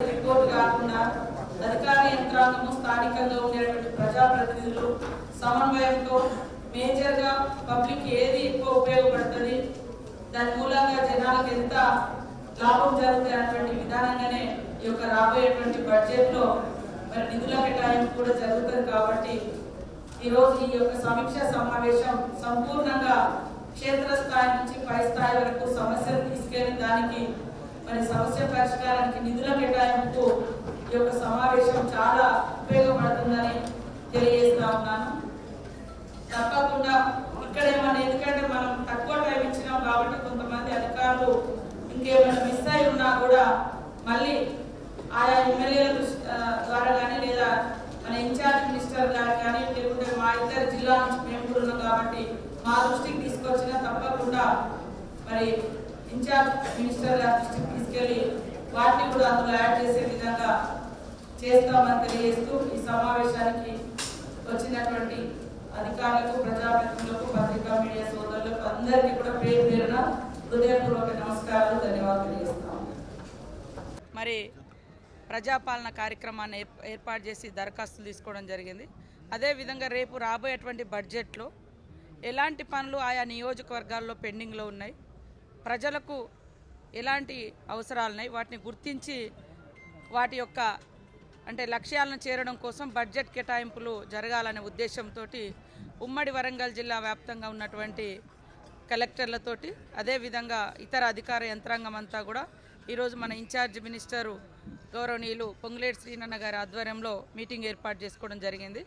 Report కాకుండా అధికార యంత్రాంగము స్థానికంగా ఉండేటువంటి ప్రజాప్రతినిధులు సమన్వయంతో మేజర్గా పబ్లిక్ ఏది ఎక్కువ ఉపయోగపడుతుంది దాని మూలంగా జనాలకు ఎంత లాభం జరుగుతుంది అనేటువంటి విధానంగానే ఈ యొక్క రాబోయేటువంటి బడ్జెట్లో మరి నిధుల కేటాయింపు కూడా జరుగుతుంది కాబట్టి ఈరోజు ఈ యొక్క సమీక్ష సమావేశం సంపూర్ణంగా క్షేత్రస్థాయి నుంచి పై స్థాయి వరకు సమస్యలు తీసుకెళ్ళి దానికి మరి సమస్య పరిష్కారానికి నిధుల కేటాయింపు ఈ యొక్క సమావేశం చాలా ఉపయోగపడుతుందని తెలియజేస్తా ఉన్నాను. తప్పకుండా ఇక్కడేమన్నా ఎందుకంటే మనం తక్కువ టైం ఇచ్చినాం కాబట్టి కొంతమంది అధికారులు ఇంకేమైనా మిస్ అయి ఉన్నా కూడా మళ్ళీ ఆయా ఎమ్మెల్యేల ద్వారా కానీ లేదా మన ఇన్ఛార్జ్ మినిస్టర్ గారు కానీ లేకుంటే మా ఇద్దరు జిల్లా నుంచి మేము కూడా ఉన్నాం కాబట్టి మా దృష్టికి తీసుకొచ్చినా తప్పకుండా మరి ఇన్ఛార్జ్ మినిస్టర్ గారి దృష్టికి తీసుకెళ్ళి వాటిని కూడా అందులో యాడ్ చేసే విధంగా చేస్తామని తెలియజేస్తూ ఈ సమావేశానికి వచ్చినటువంటి అధికారులకు ప్రజాప్రతినిధులకు పత్రికా మీడియా సోదరులకు అందరికీ కూడా పేరు పేరున హృదయపూర్వక నమస్కారాలు ధన్యవాదాలు తెలియజేస్తాము. మరి ప్రజాపాలన కార్యక్రమాన్ని ఏర్పాటు చేసి దరఖాస్తులు తీసుకోవడం జరిగింది. అదేవిధంగా రేపు రాబోయేటువంటి బడ్జెట్లో ఎలాంటి పనులు ఆయా నియోజకవర్గాల్లో పెండింగ్లో ఉన్నాయి? ప్రజలకు ఎలాంటి అవసరాలున్నాయి వాటిని గుర్తించి వాటి యొక్క అంటే లక్ష్యాలను చేరడం కోసం బడ్జెట్ కేటాయింపులు జరగాలనే ఉద్దేశంతో ఉమ్మడి వరంగల్ జిల్లా వ్యాప్తంగా ఉన్నటువంటి కలెక్టర్లతోటి అదేవిధంగా ఇతర అధికార యంత్రాంగం అంతా కూడా ఈరోజు మన ఇన్ఛార్జ్ మినిస్టరు గౌరవనీయులు పొంగులేటి శ్రీనన్న గారి ఆధ్వర్యంలో మీటింగ్ ఏర్పాటు చేసుకోవడం జరిగింది.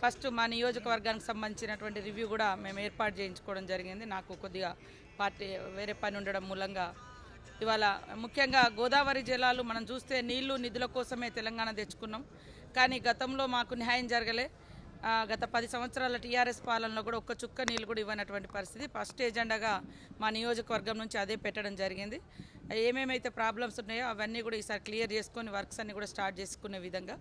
ఫస్ట్ మా నియోజకవర్గానికి సంబంధించినటువంటి రివ్యూ కూడా మేము ఏర్పాటు చేయించుకోవడం జరిగింది. నాకు కొద్దిగా పార్టీ వేరే పని ఉండడం మూలంగా ఇవాళ ముఖ్యంగా గోదావరి జిల్లాలు మనం చూస్తే నీళ్ళు నిధుల కోసమే తెలంగాణ తెచ్చుకున్నాం. కానీ గతంలో మాకు న్యాయం జరగలే. గత పది సంవత్సరాల టీఆర్ఎస్ పాలనలో కూడా ఒక్క చుక్క నీళ్ళు కూడా ఇవ్వనటువంటి పరిస్థితి. ఫస్ట్ ఎజెండాగా మా నియోజకవర్గం నుంచి అదే పెట్టడం జరిగింది. ఏమేమైతే ప్రాబ్లమ్స్ ఉన్నాయో అవన్నీ కూడా ఈసారి క్లియర్ చేసుకొని వర్క్స్ అన్ని కూడా స్టార్ట్ చేసుకునే విధంగా.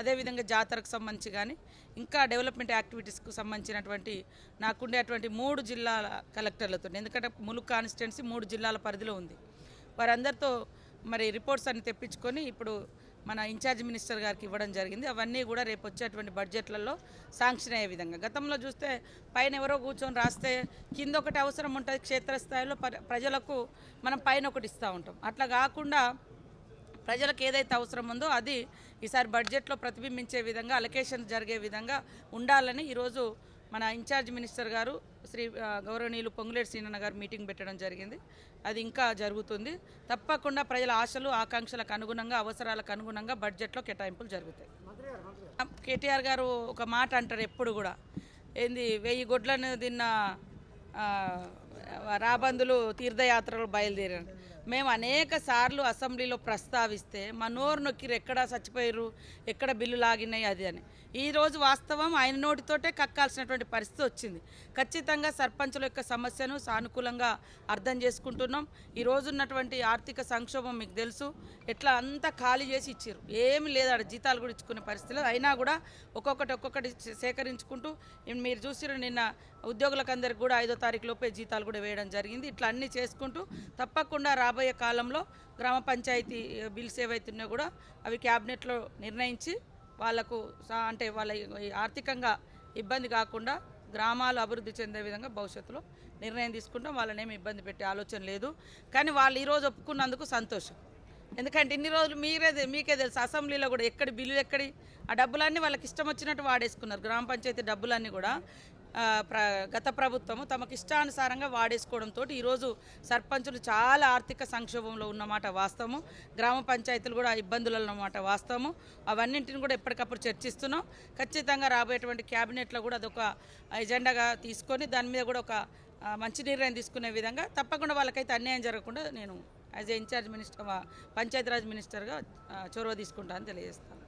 అదేవిధంగా జాతరకు సంబంధించి కానీ ఇంకా డెవలప్మెంట్ యాక్టివిటీస్కు సంబంధించినటువంటి నాకుండేటువంటి మూడు జిల్లాల కలెక్టర్లతో ఎందుకంటే ములుగు కాన్స్టిట్యున్సీ మూడు జిల్లాల పరిధిలో ఉంది. వారందరితో మరి రిపోర్ట్స్ అన్ని తెప్పించుకొని ఇప్పుడు మన ఇన్ఛార్జ్ మినిస్టర్ గారికి ఇవ్వడం జరిగింది. అవన్నీ కూడా రేపు వచ్చేటువంటి బడ్జెట్లలో శాంక్షన్ అయ్యే విధంగా. గతంలో చూస్తే పైన ఎవరో కూర్చొని రాస్తే కింద ఒకటి అవసరం ఉంటుంది క్షేత్రస్థాయిలో ప్రజలకు మనం పైన ఒకటి ఇస్తూ ఉంటాం. అట్లా కాకుండా ప్రజలకు ఏదైతే అవసరం ఉందో అది ఈసారి బడ్జెట్లో ప్రతిబింబించే విధంగా అలొకేషన్ జరిగే విధంగా ఉండాలని ఈరోజు మన ఇన్ఛార్జ్ మినిస్టర్ గారు శ్రీ గౌరవనీయులు పొంగులేటి సీనన్న గారు మీటింగ్ పెట్టడం జరిగింది. అది ఇంకా జరుగుతుంది. తప్పకుండా ప్రజల ఆశలు ఆకాంక్షలకు అనుగుణంగా అవసరాలకు అనుగుణంగా బడ్జెట్లో కేటాయింపులు జరుగుతాయి. కేటీఆర్ గారు ఒక మాట అంటారు ఎప్పుడు కూడా. ఏంది వెయ్యి గొడ్లను తిన్న రాబందులు తీర్థయాత్రలు బయలుదేరారు. మేము అనేక సార్లు అసెంబ్లీలో ప్రస్తావిస్తే మా నోరు నొక్కిరు ఎక్కడ చచ్చిపోయారు ఎక్కడ బిల్లు లాగినాయి అది అని. ఈరోజు వాస్తవం ఆయన నోటితోటే కక్కాల్సినటువంటి పరిస్థితి వచ్చింది. ఖచ్చితంగా సర్పంచుల యొక్క సమస్యను సానుకూలంగా అర్థం చేసుకుంటున్నాం. ఈ ఉన్నటువంటి ఆర్థిక సంక్షోభం మీకు తెలుసు. ఎట్లా అంతా ఖాళీ చేసి ఇచ్చారు ఏమి లేదు ఆడ జీతాలు కూడా ఇచ్చుకునే పరిస్థితి అయినా కూడా ఒక్కొక్కటి ఒక్కొక్కటి సేకరించుకుంటూ మీరు చూసిరు నిన్న ఉద్యోగులకందరికి కూడా ఐదో తారీఖు లోపే జీతాలు కూడా వేయడం జరిగింది. ఇట్లా అన్నీ చేసుకుంటూ తప్పకుండా రాబోయే కాలంలో గ్రామ పంచాయతీ బిల్స్ ఏవైతున్నాయో కూడా అవి క్యాబినెట్లో నిర్ణయించి వాళ్ళకు అంటే వాళ్ళ ఆర్థికంగా ఇబ్బంది కాకుండా గ్రామాలు అభివృద్ధి చెందే విధంగా భవిష్యత్తులో నిర్ణయం తీసుకుంటాం. వాళ్ళని ఇబ్బంది పెట్టే ఆలోచన లేదు. కానీ వాళ్ళు ఈరోజు ఒప్పుకున్నందుకు సంతోషం. ఎందుకంటే ఇన్ని రోజులు మీరే మీకే తెలుసు అసెంబ్లీలో కూడా ఎక్కడి బిల్లులు ఎక్కడి ఆ డబ్బులన్నీ వాళ్ళకి ఇష్టం వచ్చినట్టు వాడేసుకున్నారు. గ్రామ పంచాయతీ డబ్బులన్నీ కూడా గత ప్రభుత్వము తమకు ఇష్టానుసారంగా వాడేసుకోవడంతో ఈరోజు సర్పంచులు చాలా ఆర్థిక సంక్షోభంలో ఉన్నమాట వాస్తవము. గ్రామ పంచాయతీలు కూడా ఇబ్బందులలో ఉన్నమాట వాస్తవము. అవన్నింటిని కూడా ఎప్పటికప్పుడు చర్చిస్తున్నాం. ఖచ్చితంగా రాబోయేటువంటి క్యాబినెట్లో కూడా అదొక ఎజెండాగా తీసుకొని దాని మీద కూడా ఒక మంచి నిర్ణయం తీసుకునే విధంగా తప్పకుండా వాళ్ళకైతే అన్యాయం జరగకుండా నేను as a in-charge minister Panchayati Raj మినిస్టర్గా చొరవ తీసుకుంటానని తెలియజేస్తాను.